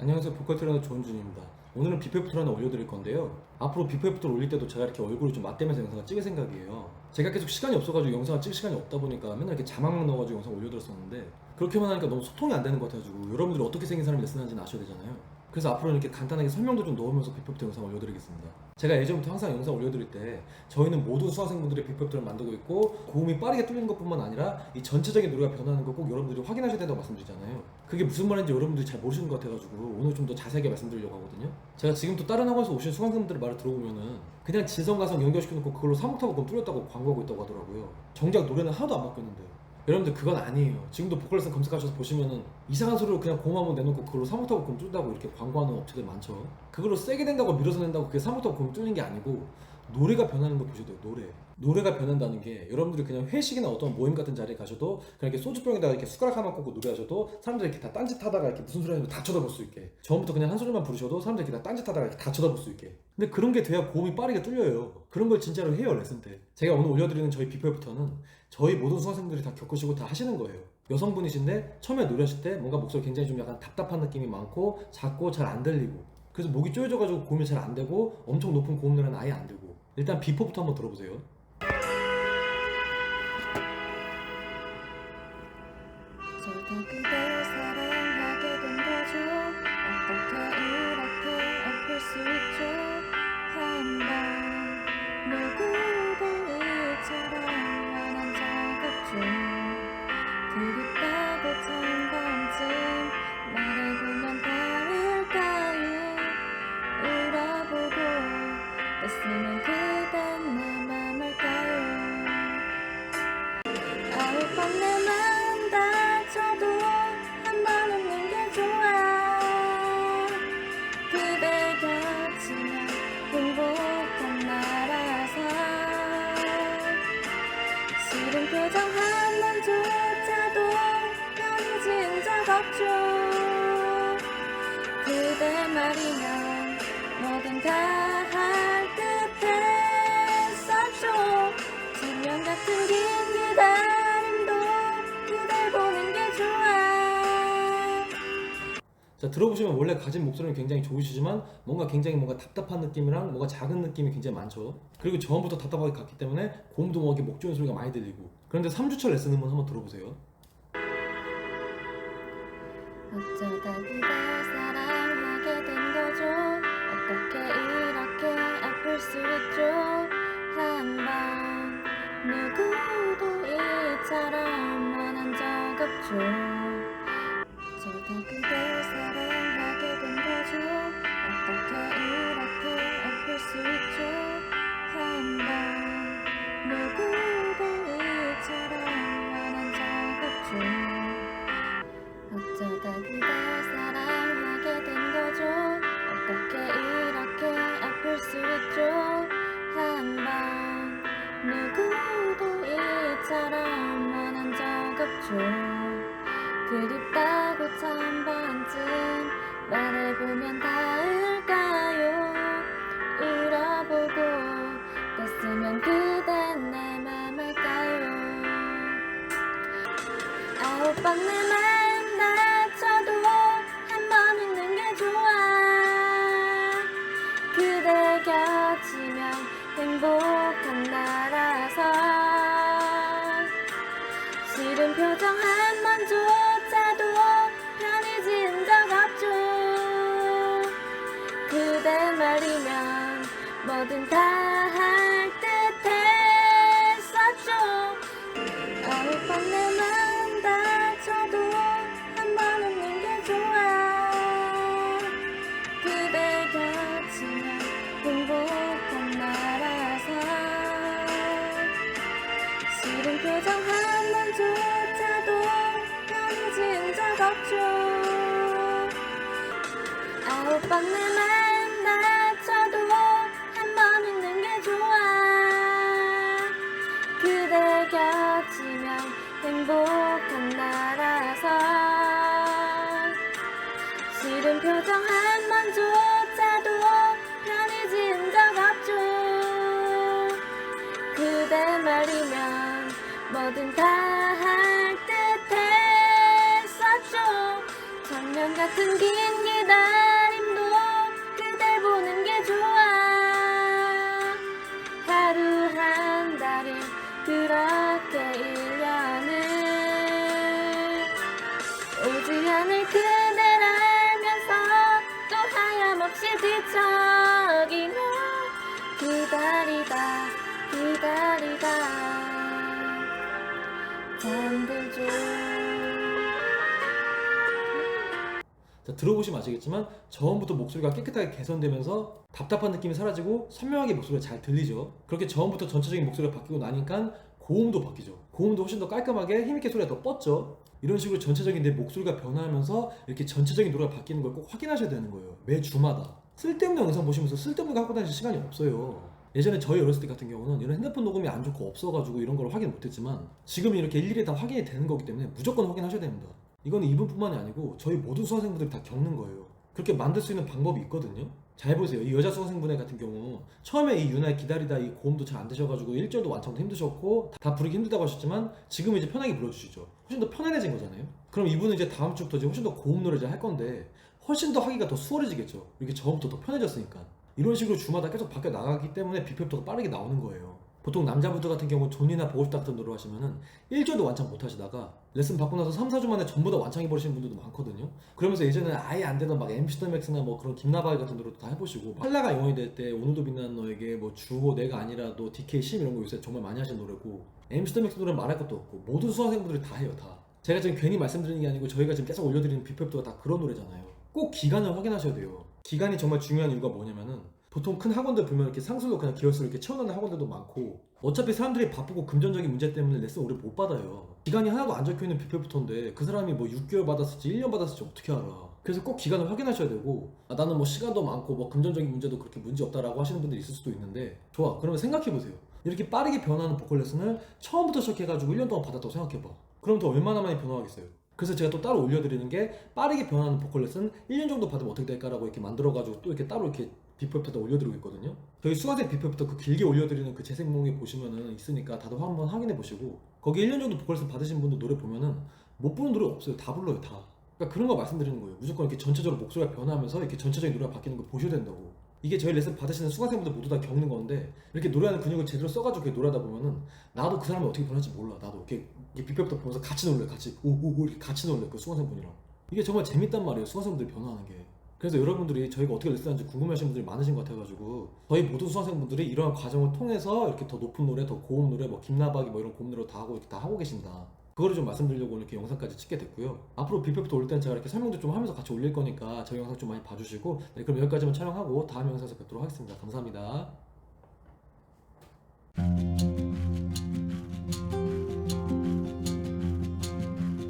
안녕하세요. 보컬 트레이너 조은준입니다. 오늘은 비포 애프터를 하나 올려드릴 건데요. 앞으로 비포 애프터를 올릴 때도 제가 이렇게 얼굴을 좀 맞대면서 영상을 찍을 생각이에요. 제가 계속 시간이 없어가지고 영상을 찍을 시간이 없다 보니까 맨날 이렇게 자막만 넣어가지고 영상 올려드렸었는데 그렇게만 하니까 너무 소통이 안 되는 것 같아가지고 여러분들이 어떻게 생긴 사람이 레슨하는지는 아셔야 되잖아요 그래서 앞으로는 이렇게 간단하게 설명도 좀 넣으면서 애프터 영상 올려드리겠습니다. 제가 예전부터 항상 영상 올려드릴 때 저희는 모든 수강생분들의 비포 애프터를 만들고 있고 고음이 빠르게 뚫리는 것뿐만 아니라 이 전체적인 노래가 변하는 거 꼭 여러분들이 확인하셔야 된다고 말씀드리잖아요. 그게 무슨 말인지 여러분들이 잘 모르시는 것 같아가지고 오늘 좀 더 자세하게 말씀드리려고 하거든요. 제가 지금 또 다른 학원에서 오신 수강생분들의 말을 들어보면은 그냥 진성가성 연결시켜놓고 그걸로 사목타고 뚫렸다고 광고하고 있다고 하더라고요. 정작 노래는 하나도 안 바뀌었는데요 여러분들 그건 아니에요. 지금도 보컬 레슨 검색하셔서 보시면은 이상한 소리로 그냥 고음 한번 내놓고 그걸로 사목타고 그럼 뚫다고 이렇게 광고하는 업체들 많죠. 그걸로 세게 낸다고 밀어서 낸다고 그게 사목타고 그럼 뚫린 게 아니고 노래가 변하는 거 보셔야 돼요 노래. 노래가 변한다는 게 여러분들이 그냥 회식이나 어떤 모임 같은 자리에 가셔도 그냥 이렇게 소주병에다가 이렇게 숟가락 하나 꽂고 노래하셔도 사람들이 이렇게 다 딴짓하다가 이렇게 무슨 소리 하는지 다 쳐다볼 수 있게. 처음부터 그냥 한 소절만 부르셔도 사람들이 이렇게 다 딴짓하다가 이렇게 다 쳐다볼 수 있게. 근데 그런 게 돼야 고음이 빠르게 뚫려요. 그런 걸 진짜로 해요 레슨 때. 제가 오늘 올려드리는 저희 비포애프터는 저희 모든 수강생들이 다 겪으시고 다 하시는 거예요. 여성분이신데 처음에 노래하실 때 뭔가 목소리 굉장히 좀 약간 답답한 느낌이 많고 작고 잘 안 들리고 그래서 목이 쪼여져가지고 고음이 잘 안 되고 엄청 높은 고음 노래는 아예 안 되고 일단 비포부터 한번 들어보세요. 어떻게 이렇게 아플 수 있죠? 한번 좋아. 그대 곁이면 행복한 나라서 싫은 표정 한 번조차도 편히 지은 적 없죠. 그대 말이면 뭐든 다 자 들어보시면 원래 가진 목소리는 굉장히 좋으시지만 뭔가 굉장히 뭔가 답답한 느낌이랑 뭔가 작은 느낌이 굉장히 많죠. 그리고 처음부터 답답하게 갔기 때문에 고음도 뭐 이렇게 목 조이는 소리가 많이 들리고. 그런데 3주차 레슨 음원 한번 들어보세요. 어쩌다 사 번내만 다쳐도 한번 웃는 게 좋아. 그대 곁이면 행복한 나라서. 싫은 표정 한 번조차도 편히 지은 적 없죠. 그대 말이면 뭐든 다 할 없죠. 아홉 번내만 다쳐도 한번 웃는 게 좋아. 그대 곁이면 행복한 나라서. 싫은 표정 한 번조차도 지은 적 없죠. 그대 말이면 뭐든 다 같은 긴 기다림도 그댈 보는 게 좋아. 하루 한 달을 그렇게 1년을 오지 않을 그댈 알면서 또 하염없이 뒤척이며 기다리다 기다리다. 잠들죠 들어보시면 아시겠지만 저음부터 목소리가 깨끗하게 개선되면서 답답한 느낌이 사라지고 선명하게 목소리가 잘 들리죠. 그렇게 저음부터 전체적인 목소리가 바뀌고 나니까 고음도 바뀌죠. 고음도 훨씬 더 깔끔하게 힘있게 소리가 더 뻗죠. 이런 식으로 전체적인 내 목소리가 변화하면서 이렇게 전체적인 노래가 바뀌는 걸 꼭 확인하셔야 되는 거예요. 매 주마다. 쓸데없는 영상 보시면서 쓸데없는 거 하고 다니실 시간이 없어요. 예전에 저희 어렸을 때 같은 경우는 이런 핸드폰 녹음이 안 좋고 없어가지고 이런 걸 확인 못했지만 지금은 이렇게 일일이 다 확인이 되는 거기 때문에 무조건 확인하셔야 됩니다. 이거는 이분뿐만이 아니고 저희 모든 수험생분들이 다 겪는 거예요. 그렇게 만들 수 있는 방법이 있거든요. 잘 보세요. 이 여자 수험생분의 같은 경우 처음에 이 유나 기다리다 이 고음도 잘 안 되셔가지고 1절도 완창도 힘드셨고 다 부르기 힘들다고 하셨지만 지금은 이제 편하게 불러주시죠. 훨씬 더 편안해진 거잖아요. 그럼 이분은 이제 다음 주부터 이제 훨씬 더 고음 노래를 할 건데 훨씬 더 하기가 더 수월해지겠죠. 이렇게 저음부터 더 편해졌으니까. 이런 식으로 주마다 계속 바뀌어 나가기 때문에 비표부터가 빠르게 나오는 거예요. 보통 남자분들 같은 경우 존이나 싶다 같은 노래 하시면은 1절도 완창 못 하시다가 레슨 받고 나서 3, 4주 만에 전부 다 완창해 버리시는 분들도 많거든요. 그러면서 예전에 아예 안 되던 막 MC 더 맥스나 뭐 그런 김나바이 같은 노래도 다 해보시고 한라가 영원이 될 때 오늘도 빛나는 너에게 뭐 주호 내가 아니라도 DK 심 이런 거 요새 정말 많이 하시는 노래고 MC 더 맥스 노래는 말할 것도 없고 모든 수강생분들이 다 해요 다. 제가 지금 괜히 말씀드리는 게 아니고 저희가 지금 계속 올려드리는 비표부터가 다 그런 노래잖아요. 꼭 기간을 확인하셔야 돼요. 기간이 정말 중요한 이유가 뭐냐면은 보통 큰 학원들 보면 이렇게 상술로 그냥 기어스로 이렇게 채워넣는 학원들도 많고 어차피 사람들이 바쁘고 금전적인 문제 때문에 레슨 오래 못 받아요. 기간이 하나도 안 적혀 있는 비표부터인데 그 사람이 뭐 6개월 받았을지 1년 받았을지 어떻게 알아? 그래서 꼭 기간을 확인하셔야 되고 아, 나는 뭐 시간도 많고 뭐 금전적인 문제도 그렇게 문제 없다라고 하시는 분들이 있을 수도 있는데 좋아 그러면 생각해 보세요. 이렇게 빠르게 변하는 보컬 레슨을 처음부터 시작해가지고 1년 동안 받았다고 생각해봐. 그럼 더 얼마나 많이 변화하겠어요? 그래서 제가 또 따로 올려드리는 게 빠르게 변하는 보컬 레슨 1년 정도 받으면 어떻게 될까라고 이렇게 만들어가지고 또 이렇게 따로 이렇게 비표부터 올려드리고 있거든요. 저희 수강생 비표부터 그 길게 올려드리는 그 재생목에 보시면은 있으니까 다들 한번 확인해 보시고 거기 1년 정도 보컬 레슨 받으신 분들 노래 보면은 못 부르는 노래 없어요. 다 불러요 다. 그러니까 그런 거 말씀드리는 거예요. 무조건 이렇게 전체적으로 목소리가 변하면서 이렇게 전체적인 노래가 바뀌는 걸 보셔야 된다고. 이게 저희 레슨 받으시는 수강생분들 모두 다 겪는 건데 이렇게 노래하는 근육을 제대로 써가지고 이렇게 노래하다 보면은 나도 그 사람이 어떻게 변할지 몰라. 나도 이렇게, 비표부터 보면서 같이 놀래, 같이 오오오 이렇게 같이 놀래 그 수강생분이랑. 이게 정말 재밌단 말이에요. 수강생분들이 변화하는 게. 그래서 여러분들이 저희가 어떻게 레슨하는지 궁금해하시는 분들이 많으신 것 같아가지고 저희 모든 수강생분들이 이러한 과정을 통해서 이렇게 더 높은 노래, 더 고음 노래, 뭐 김나박이 뭐 이런 고음 노래 다 하고 이렇게 다 하고 계신다. 그거를 좀 말씀드리려고 이렇게 영상까지 찍게 됐고요. 앞으로 비표부터 올 때는 제가 이렇게 설명도 좀 하면서 같이 올릴 거니까 저희 영상 좀 많이 봐주시고 네, 그럼 여기까지만 촬영하고 다음 영상에서 뵙도록 하겠습니다. 감사합니다.